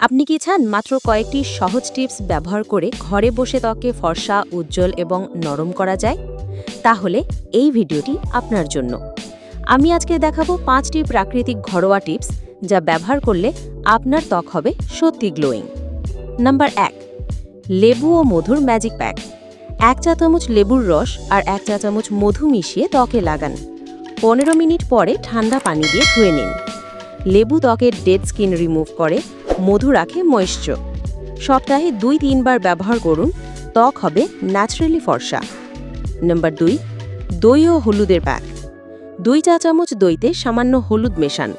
আপনি কি চান মাত্র কয়েকটি সহজ টিপস ব্যবহার করে ঘরে বসে ত্বকে ফর্সা, উজ্জ্বল এবং নরম করা যায়? তাহলে এই ভিডিওটি আপনার জন্য। আমি আজকে দেখাবো পাঁচটি প্রাকৃতিক ঘরোয়া টিপস যা ব্যবহার করলে আপনার ত্বক হবে সত্যি গ্লোয়িং। নাম্বার এক, লেবু ও মধুর ম্যাজিক প্যাক। এক চা চামচ লেবুর রস আর এক চা চামচ মধু মিশিয়ে ত্বকে লাগান। পনেরো মিনিট পরে ঠান্ডা পানি দিয়ে ধুয়ে নিন। লেবু ত্বকের ডেড স্কিন রিমুভ করে মধু রাখে ময়েশ্চার সপ্তাহে দুই, তিনবার ব্যবহার করুন। ত্বক হবে ন্যাচারালি ফর্সা। নাম্বার দুই, দই ও হলুদের প্যাক। দুই চা চামচ দইতে সামান্য হলুদ মেশান।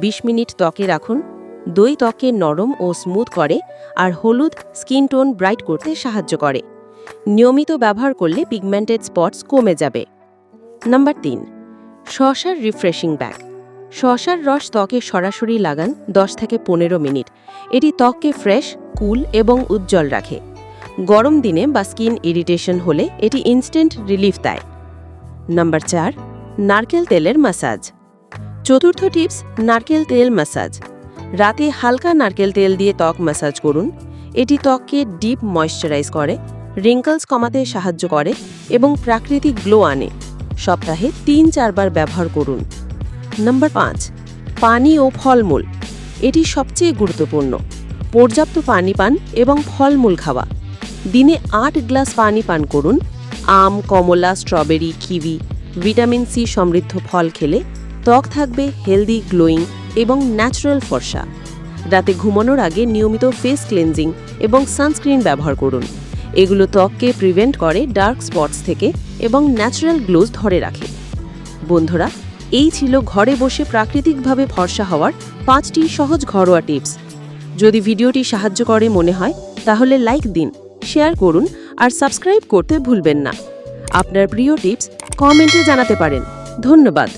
২০ মিনিট ত্বকে রাখুন। দই ত্বকে নরম ও স্মুথ করে আর হলুদ স্কিন টোন ব্রাইট করতে সাহায্য করে। নিয়মিত ব্যবহার করলে পিগমেন্টেড স্পটস কমে যাবে। নাম্বার তিন, শশার রিফ্রেশিং ব্যাগ। শশার রস ত্বকে সরাসরি লাগান 10 থেকে পনেরো মিনিট। এটি ত্বককে ফ্রেশ কুল এবং উজ্জ্বল রাখে। গরম দিনে বা স্কিন ইরিটেশন হলে এটি ইনস্ট্যান্ট রিলিফ দেয়। নাম্বার চার, নারকেল তেলের মাসাজ চতুর্থ টিপস নারকেল তেল মাসাজ রাতে হালকা নারকেল তেল দিয়ে ত্বক মাসাজ করুন। এটি ত্বককে ডিপ ময়শ্চারাইজ করে রিঙ্কলস কমাতে সাহায্য করে এবং প্রাকৃতিক গ্লো আনে। সপ্তাহে তিন চারবার ব্যবহার করুন। নাম্বার পাঁচ, পানি ও ফলমূল। এটি সবচেয়ে গুরুত্বপূর্ণ। পর্যাপ্ত পানি পান এবং ফলমূল খাওয়া। দিনে আট গ্লাস পানি পান করুন। আম, কমলা, স্ট্রবেরি, কিবি, ভিটামিন সি সমৃদ্ধ ফল খেলে ত্বক থাকবে হেলদি, গ্লোয়িং এবং ন্যাচারাল ফর্সা। রাতে ঘুমানোর আগে নিয়মিত ফেস ক্লেনজিং এবং সানস্ক্রিন ব্যবহার করুন। এগুলো ত্বককে প্রিভেন্ট করে ডার্ক স্পটস থেকে এবং ন্যাচারাল গ্লোজ ধরে রাখে। বন্ধুরা এই ছিল ঘরে বসে প্রাকৃতিকভাবে ফর্সা হওয়ার পাঁচটি সহজ ঘরোয়া টিপস। যদি ভিডিওটি সাহায্য করে মনে হয়, তাহলে লাইক দিন শেয়ার করুন আর সাবস্ক্রাইব করতে ভুলবেন না। আপনার প্রিয় টিপস কমেন্টে জানাতে পারেন। ধন্যবাদ।